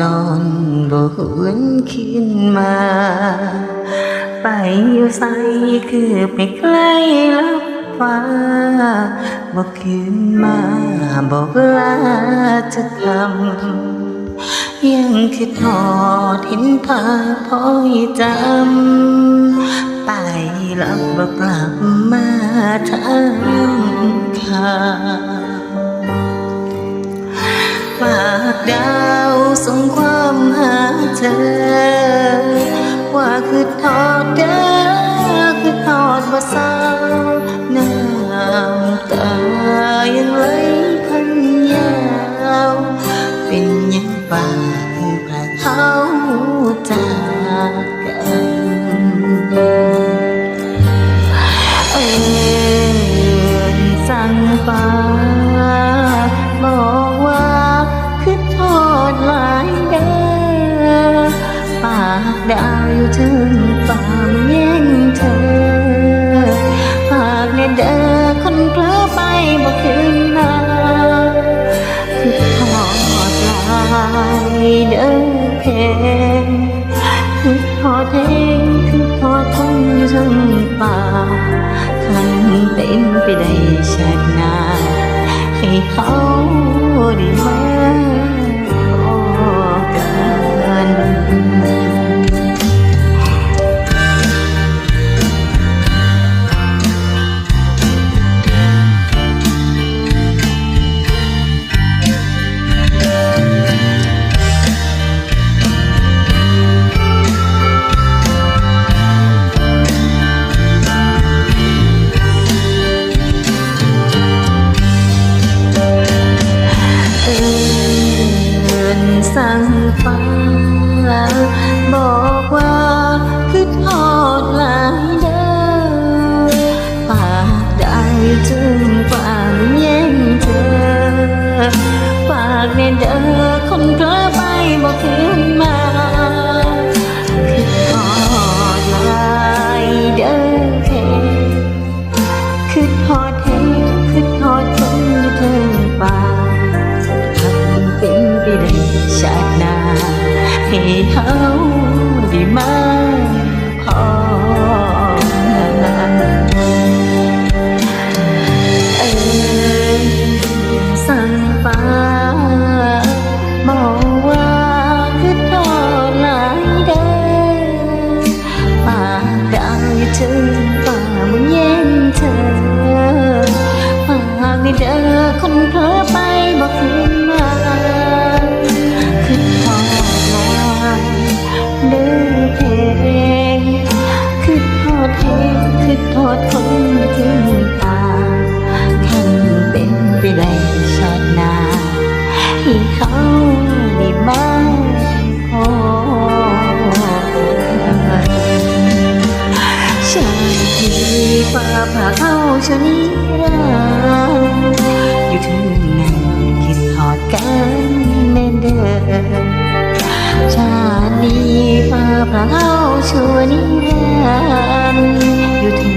บ่หวนขึ้นมา ไปอยู่ใสคือไปใกล้ลับฟ้าบอกคืนมาบอกลาจะทำยังคิดทอดเห็นภาพพอยจำไปแล้วบอกกลับมาทำข่าฝากดา ส่งความหาเธอ ดาวอยู่ถึงฝ่าแย่งเธอปากในเด้อคนเพลอไปบอกคืนมาคือทอดลายเด้อเพงคือทอเองคือทอดคนอยู่ทั้งป่าคันเป็นไปได้ชาติหน้าให้เขาได้มาพ ฟังแล้วบอกว่าคือทอดหลาย ให้ ให้เขาได้มาพอกันชาติที่ฟ้าผ่าเข้าชนิรันอยู่ถึงนั้นคิดทอดกันแน่นเด้อชาตินี้ฟ้าผ่าเข้าชนิรันดร์